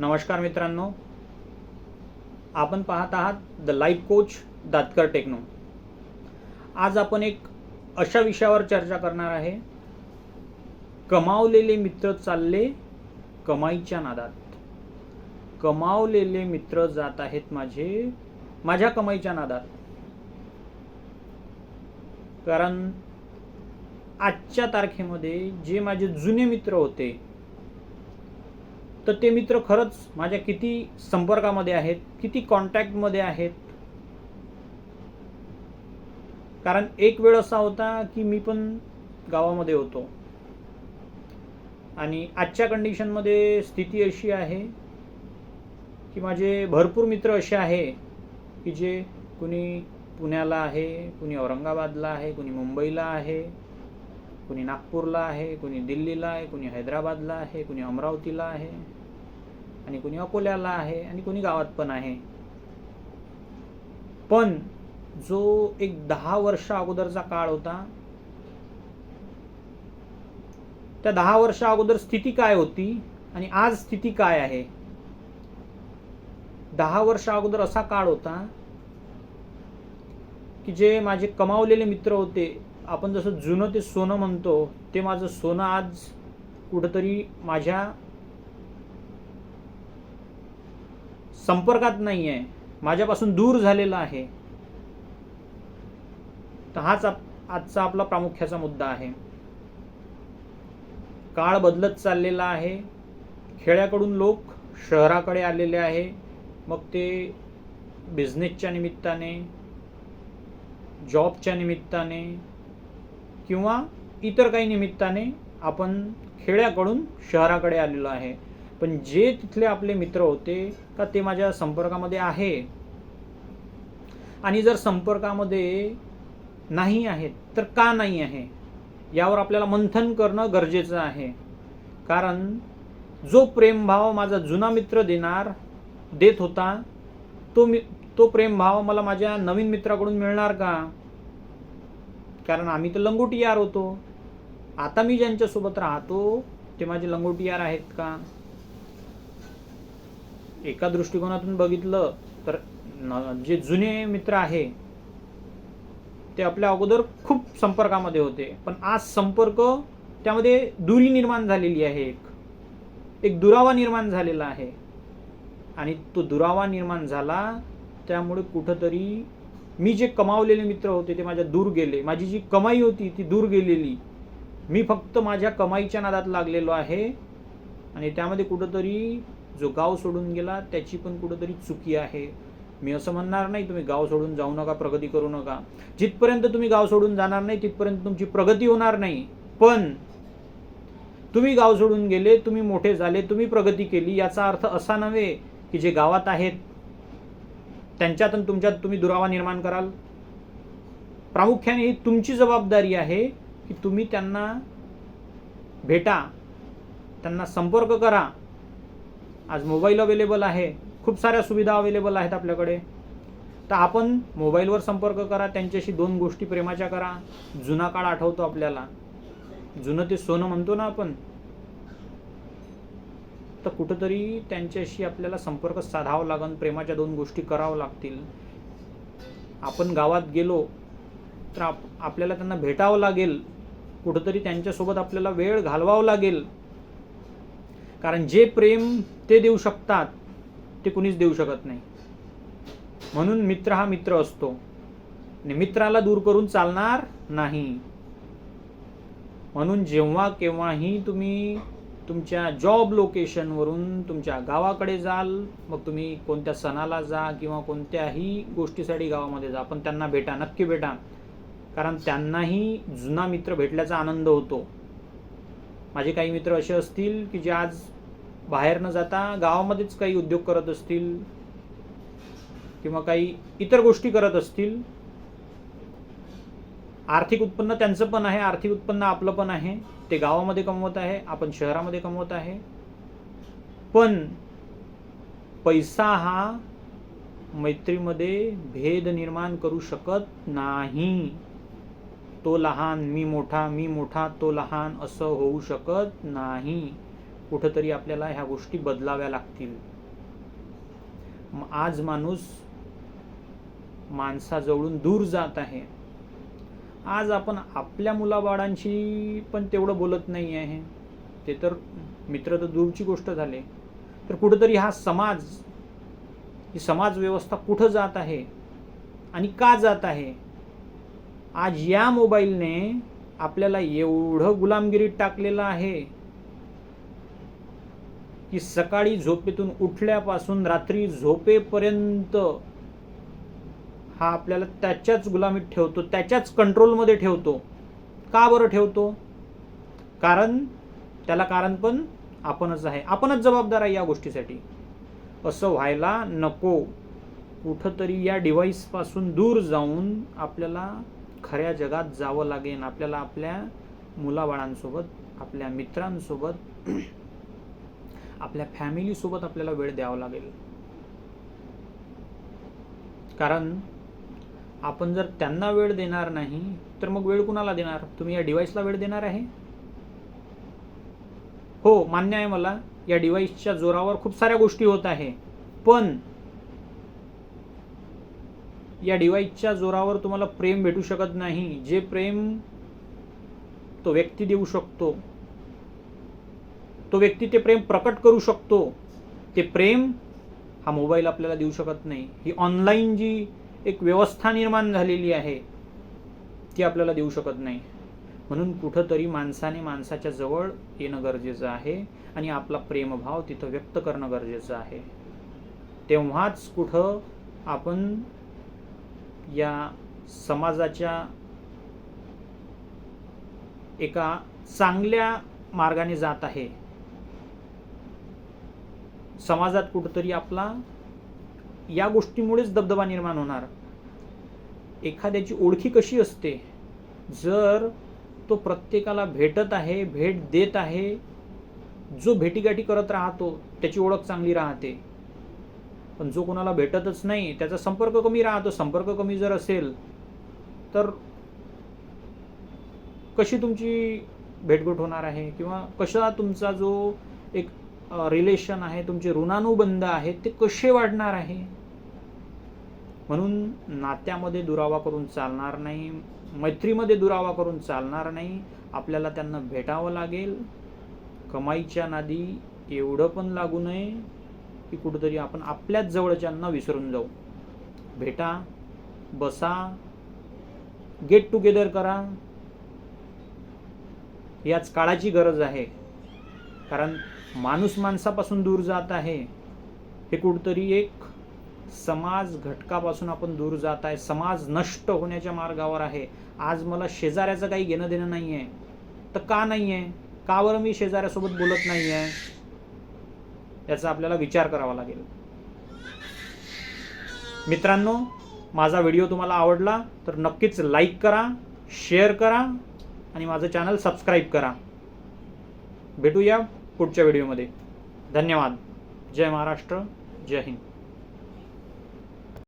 नमस्कार मित्रांनो. आपण पाहत आहात the life coach Datkar techno. आज आपण एक अशा विषयावर चर्चा करणार आहे. कमावलेले मित्र चालले कमाईच्या नादात. कमावलेले मित्र जात आहेत माझे माझ्या कमाईच्या नादात. कारण आजच्या तारखेमध्ये जे माझे जुने मित्र होते तर ते मित्र खरंच माझ्या किती संपर्कामध्ये आहेत किती कॉन्टॅक्टमध्ये आहेत. कारण एक वेळ असा होता की मी पण गावामध्ये होतो. आणि आजच्या कंडिशनमध्ये स्थिती अशी आहे की माझे भरपूर मित्र असे आहे की जे कुणी पुण्याला आहे कुणी औरंगाबादला आहे कुणी मुंबईला आहे कुणी नागपूरला आहे कुणी दिल्लीला आहे कुणी हैदराबादला आहे कुणी अमरावतीला आहे. आणि कुणी अकोल्याला आहे आणि कुणी गावात पण आहे. पण जो एक दहा वर्ष अगोदरचा काळ होता त्या दहा वर्ष अगोदर स्थिती काय होती आणि आज स्थिती काय आहे? दहा वर्ष अगोदर असा काळ होता की जे माझे कमावलेले मित्र होते आपण जसं जुनं ते सोनं म्हणतो ते माझं सोनं आज कुठंतरी माझ्या संपर्कात नाही आहे माझ्यापासून दूर झालेला आहे. तर हाच आप- आजचा आपला प्रामुख्याचा मुद्दा आहे. काळ बदलत चाललेला आहे. खेड्याकडून लोक शहराकडे आलेले आहे. मग ते बिझनेसच्या निमित्ताने जॉबच्या निमित्ताने किंवा इतर काही निमित्ताने आपण खेड्याकडून शहराकडे आलेलो आहे. पण जे तिथले आपले मित्र होते का ते माझ्या संपर्कामध्ये आहे? आणि जर संपर्कामध्ये नाही आहेत तर का नाही आहे? यावर आपल्याला मंथन करणं गरजेचं आहे. कारण जो प्रेमभाव माझा जुना मित्र देणार देत होता तो मी तो प्रेमभाव मला माझ्या नवीन मित्राकडून मिळणार का? कारण आम्ही तर लंगोटी यार होतो. आता मी ज्यांच्यासोबत राहतो ते माझे लंगोटी यार आहेत का? एका दृष्टिकोनातून बघितलं तर जे जुने मित्र आहे ते आपल्या अगोदर खूप संपर्कामध्ये होते. पण आज संपर्क त्यामध्ये दुरी निर्माण झालेली आहे एक. एक दुरावा निर्माण झालेला आहे. आणि तो दुरावा निर्माण झाला त्यामुळे कुठंतरी मी जे कमावलेले मित्र होते ते माझ्या दूर गेले. माझी जी कमाई होती ती दूर गेलेली. मी फक्त माझ्या कमाईच्या नादात लागलेलो आहे. आणि त्यामध्ये कुठंतरी जो गाव सोडून गेला त्याची पण कुठंतरी चुकी आहे. मी असं म्हणणार नाही तुम्ही गाव सोडून जाऊ नका प्रगती करू नका. जिथपर्यंत तुम्ही गाव सोडून जाणार नाही तिथपर्यंत तुमची प्रगती होणार नाही. पण तुम्ही गाव सोडून गेले तुम्ही मोठे झाले तुम्ही प्रगती केली याचा अर्थ असा नव्हे की जे गावात आहेत त्यांच्यात आणि तुमच्यात तुम्ही दुरावा निर्माण कराल. प्रामुख्याने ही तुमची जबाबदारी आहे की तुम्ही त्यांना भेटा त्यांना संपर्क करा. आज मोबाईल अवेलेबल आहे. खूप साऱ्या सुविधा अवेलेबल आहेत आपल्याकडे. तर आपण मोबाईलवर संपर्क करा त्यांच्याशी दोन गोष्टी प्रेमाच्या करा. जुना काळ आठवतो आपल्याला. जुनं ते सोनं म्हणतो ना आपण. तर कुठंतरी त्यांच्याशी आपल्याला संपर्क साधावा लागन प्रेमाच्या दोन गोष्टी करावं लागतील. आपण गावात गेलो तर आप आपल्याला त्यांना भेटावं लागेल. कुठंतरी त्यांच्यासोबत आपल्याला वेळ घालवावा लागेल. कारण जे प्रेम ते देऊ शकतात ते कुणीच देऊ शकत नाही. म्हणून मित्र हा मित्र असतो. आणि मित्राला दूर करून चालणार नाही. म्हणून जेव्हा केव्हाही तुम्ही तुमच्या जॉब लोकेशनवरून तुमच्या गावाकडे जाल मग तुम्ही कोणत्या सणाला जा किंवा कोणत्याही गोष्टीसाठी गावामध्ये जा पण त्यांना भेटा नक्की भेटा. कारण त्यांनाही जुना मित्र भेटल्याचा आनंद होतो. माझे काही मित्र असे असतील की जे आज बाहेर न जाता गावामध्येच काही उद्योग करत असतील किंवा काही इतर गोष्टी करत असतील. आर्थिक उत्पन्न त्यांचं पण आहे आर्थिक उत्पन्न आपलं पण आहे. ते गावामध्ये कमवत आहे आपण शहरामध्ये कमवत आहे. पण पैसा हा मैत्रीमध्ये भेद निर्माण करू शकत नाही. तो लहान मी मोठा मी मोठा तो लहान असं होऊ शकत नाही. कुठंतरी आपल्याला ह्या गोष्टी बदलाव्या लागतील. आज माणूस माणसाजवळून दूर जात आहे. आज आपण आपल्या मुलाबाळांशी पण तेवढं बोलत नाही आहे. ते तर मित्र तर दूरची गोष्ट झाले. तर कुठंतरी हा समाज ही समाज व्यवस्था कुठं जात आहे आणि का जात आहे? आज या मोबाईलने आपल्याला एवढं गुलामगिरीत टाकलेलं आहे की सकाळी झोपेतून उठल्यापासून रात्री झोपेपर्यंत हा आपल्याला त्याच्याच गुलामीत ठेवतो त्याच्याच कंट्रोलमध्ये ठेवतो. का बरं ठेवतो? कारण त्याला कारण पण आपणच आहे. आपणच जबाबदार आहे या गोष्टीसाठी. असं व्हायला नको. कुठंतरी या डिव्हाइसपासून दूर जाऊन आपल्याला खऱ्या जगात जावं लागेल आपल्याला आपल्या मुलाबाळांसोबत आपल्या मित्रांसोबत आपल्या फॅमिलीसोबत आपल्याला वेळ द्यावा लागेल. कारण आपण जर त्यांना वेळ देणार नाही तर मग वेळ कुणाला देणार? तुम्ही या डिव्हाइसला वेळ देणार आहे? हो मान्य आहे मला या डिव्हाइसच्या जोरावर खूप साऱ्या गोष्टी होत आहे. पण या डिवाईसच्या जोरावर तुम्हाला प्रेम भेटू शकत नाही. जे प्रेम तो व्यक्ती देऊ शकतो तो व्यक्ती ते प्रेम प्रकट करू शकतो ते प्रेम हा मोबाईल आपल्याला देऊ शकत नाही. ही ऑनलाईन जी एक व्यवस्था निर्माण झालेली आहे ती आपल्याला देऊ शकत नाही. म्हणून कुठंतरी माणसाने माणसाच्या जवळ येणं गरजेचं आहे आणि आपला प्रेमभाव तिथं व्यक्त करणं गरजेचं आहे. तेव्हाच कुठं आपण या समाजाच्या एका चांगल्या मार्गाने जात आहे. समाजात कुठंतरी आपला या गोष्टीमुळेच दबदबा निर्माण होणार. एखाद्याची ओळखी कशी असते? जर तो प्रत्येकाला भेटत आहे भेट देत आहे जो भेटीगाठी करत राहतो त्याची ओळख चांगली राहते. पण जो कोणाला भेटतच नाही त्याचा संपर्क कमी राहतो. संपर्क कमी जर असेल तर कशी तुमची भेटघट होणार आहे? किंवा कशा तुमचा जो एक रिलेशन आहे तुमचे ऋणानुबंध आहेत ते कसे वाढणार आहे? म्हणून नात्यामध्ये दुरावा करून चालणार नाही मैत्रीमध्ये दुरावा करून चालणार नाही. आपल्याला त्यांना भेटावं लागेल. कमाईच्या नादी एवढं पण लागू नये. की कुठंतरी आपण आपल्याच जवळच्यांना विसरून जाऊ. भेटा बसा गेट टुगेदर करा. याच काळाची गरज आहे. कारण माणूस माणसापासून दूर जात आहे. हे कुठंतरी एक समाज घटकापासून आपण दूर जात आहे. समाज नष्ट होण्याच्या मार्गावर आहे. आज मला शेजाऱ्याचं काही घेणं देणं नाही आहे तर का नाही आहे का बरं मी शेजाऱ्यासोबत बोलत नाही आहे याचा आपल्याला विचार करावा लागेल. मित्रांनो माझा व्हिडिओ तुम्हाला आवडला तर नक्कीच लाईक करा शेअर करा आणि माझं चॅनल सबस्क्राईब करा. भेटूया पुढच्या व्हिडिओमध्ये. धन्यवाद. जय महाराष्ट्र. जय हिंद.